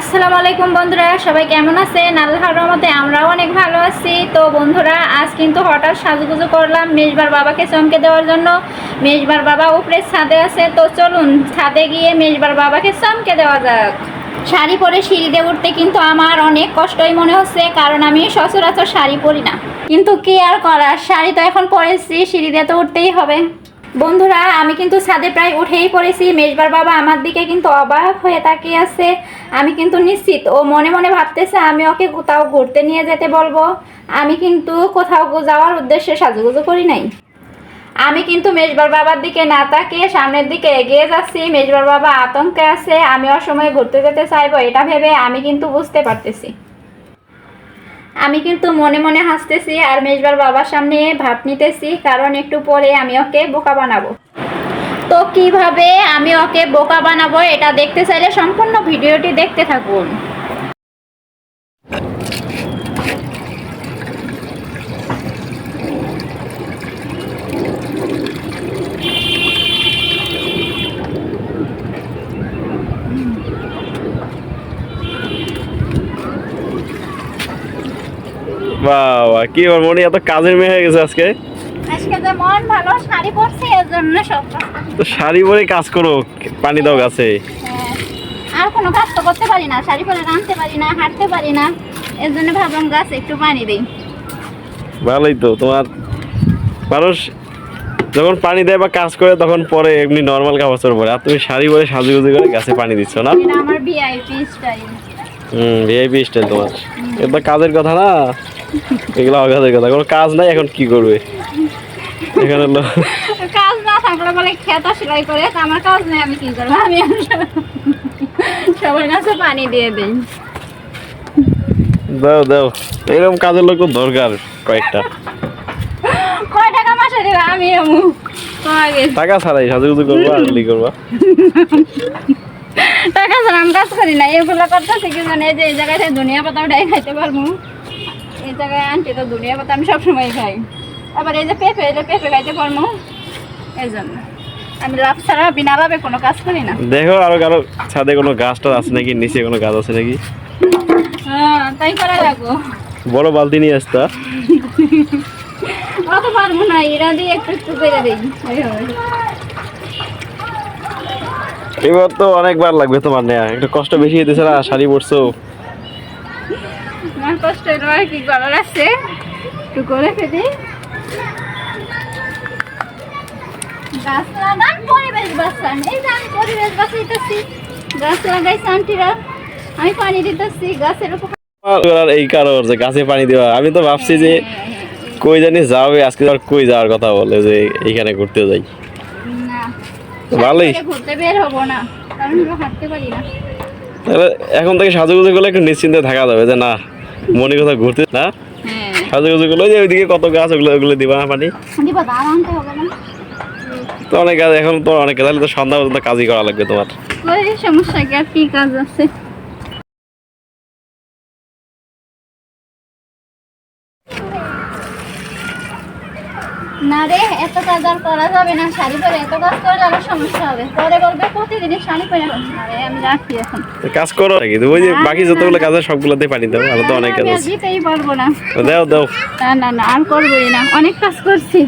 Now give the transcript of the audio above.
আসসালামু আলাইকুম বন্ধুরা, সবাই কেমন আছেন? আল্লাহর রহমতে আমরাও অনেক ভালো আছি। তো বন্ধুরা, আজ কিন্তু হঠাৎ সাজুগুজু করলাম মেজবার বাবাকে চমকে দেওয়ার জন্য। মেজবার বাবা উপরে ছাদে আছে, তো চলুন ছাদে গিয়ে মেজবার বাবাকে চমকে দেওয়া যাক। শাড়ি পরে সিঁড়িতে উঠতে কিন্তু আমার অনেক কষ্টই মনে হচ্ছে, কারণ আমি সচরাচর শাড়ি পরি না। কিন্তু কি আর করার, শাড়ি তো এখন পরেছি, সিঁড়িতে তো উঠতেই হবে। বন্ধুরা, আমি কিন্তু ছাদে প্রায় উঠেই পড়েছি। মেজবার বাবা আমার দিকে কিন্তু অবাক হয়ে তাকিয়ে আছে। আমি কিন্তু নিশ্চিত, ও মনে মনে ভাবতেছে আমি ওকে কোথাও ঘুরতে নিয়ে যেতে বলব। আমি কিন্তু কোথাও যাওয়ার উদ্দেশ্যে সাজুগুজু করি নাই। আমি কিন্তু মেজবার বাবার দিকে না তাকিয়ে সামনের দিকে এগিয়ে যাচ্ছি। মেজবার বাবা আতঙ্কে আছে, আমি অসময়ে ঘুরতে যেতে চাইব, এটা ভেবে আমি কিন্তু বুঝতে পারতেছি। আমি কিন্তু মনে মনে হাসতেছি আর মেজবার বাবার সামনে ভাব নিতেছি, কারণ একটু পরে আমি ওকে বোকা বানাবো। তো কীভাবে আমি ওকে বোকা বানাবো এটা দেখতে চাইলে সম্পূর্ণ ভিডিওটি দেখতে থাকুন। বাবা কি ওর মনে এত কাজের মেয়ে হয়ে গেছে আজকে। তো শাড়ি পরে কাজ করো পানি দাও গাছে। হ্যাঁ, আর কোনো কাজ তো করতে পারি না শাড়ি পরে রাঁধতে পারি না হাঁটতে পারি না এর জন্য ভাবলাম গাছ একটু পানি দিই। ভালোই তো তোমার মানুষ যখন পানি দেয় বা কাজ করে তখন পরে এমনি নর্মাল কাপড় পরে। আর তুমি শাড়ি পরে সাজুগুজু করে গাছে পানি দিচ্ছ না? আমার ভিআইপি স্টাইল হুম ভিআইপি স্টাইল তোমার। এটা কাজের কথা না? এগুলো অকাজের কথা। কোনো কাজ নাই এখন কি করবে? এখানে কাজ না থাকলে বলে খেতা সেলাই করে আমার কাজ নেই আমি কি করব? আমি সবার কাছে পানি দিয়ে দিই। দাও দাও। এরকম কাজের লোক দরকার কয়েকটা। কয় টাকা মাসে দেবে? আমি টাকা ছাড়াই সাজুগুজু করব আর করবা। কাজ করি না এগুলো করতেছি কি জানে যে এই জায়গায় ধনিয়া পাতা উঠাই খাইতে পারব। এই জায়গায় আনটি তো ধনিয়া পাতা আমি সবসময় খাই। আবার এই যে পেঁপে এই যে পেঁপে খাইতে পারব। এই জন্য। আমি লাভ ছাড়া বিনা লাভে কোনো কাজ করি না। দেখো আরও কারও ছাদে কোনো গাছ টাছ আছে নাকি নিচে কোনো গাছ আছে নাকি? হ্যাঁ তাই করা লাগবো। বড় বালতি নিয়ে আসতা। অত পারব না এরা দিয়ে একটু একটু করে দিই। এইভাবে। এবার তো অনেকবার লাগবে তোমার নেয়া। একটু কষ্ট বেশি হইতেছে না শাড়ি পরছো? আমার কষ্ট হলো আর কি করার আছে? একটু করে ফেলি। গাছ লাগান পরিবেশ বাঁচান। এই যে আমি পরিবেশ বাঁচাইতেছি। গাছ লাগাইছি আন্টিরা। আমি পানি দিতেছি গাছের উপর এই কারণ যে গাছে পানি দেওয়া। আমি তো ভাবছি যে কই জানি যাবে আজকে আর কই যাওয়ার কথা বলে যে এইখানে ঘুরতে যাই। ভালোই। আজকে ঘুরতে বের হব না কারণ হাঁটতে পারি না। তাহলে এখন থেকে সাজুগুজু করলে একটু নিশ্চিন্তে থাকা যাবে যে না মনে কথা ঘুরতে না। হ্যাঁ। সাজুগুজু করলে যে ওইদিকে কত গাছ ওগুলো ওগুলো দিবা পানি? তো অনেক গাছ এখন তো অনেক গাছ তাহলে তো সন্ধ্যা পর্যন্ত কাজই করা লাগবে তোমার। সমস্যা কি কাজ আছে? না রে এত কাজ আর করা যাবে না। শাড়ি পরে এত কাজ করলে আবার সমস্যা হবে। পরে বলবে প্রতিদিনই শাড়ি পরে। না রে আমি রাখি এখন। কাজ করো নাকি তুমি যে বাকি যতগুলো কাজ আছে সবগুলোতে পানি দাও আর তো অনেক কাজ আছে। দিতেই পারব না। দাও দাও। না না না আর করবোই না। অনেক কাজ করছি।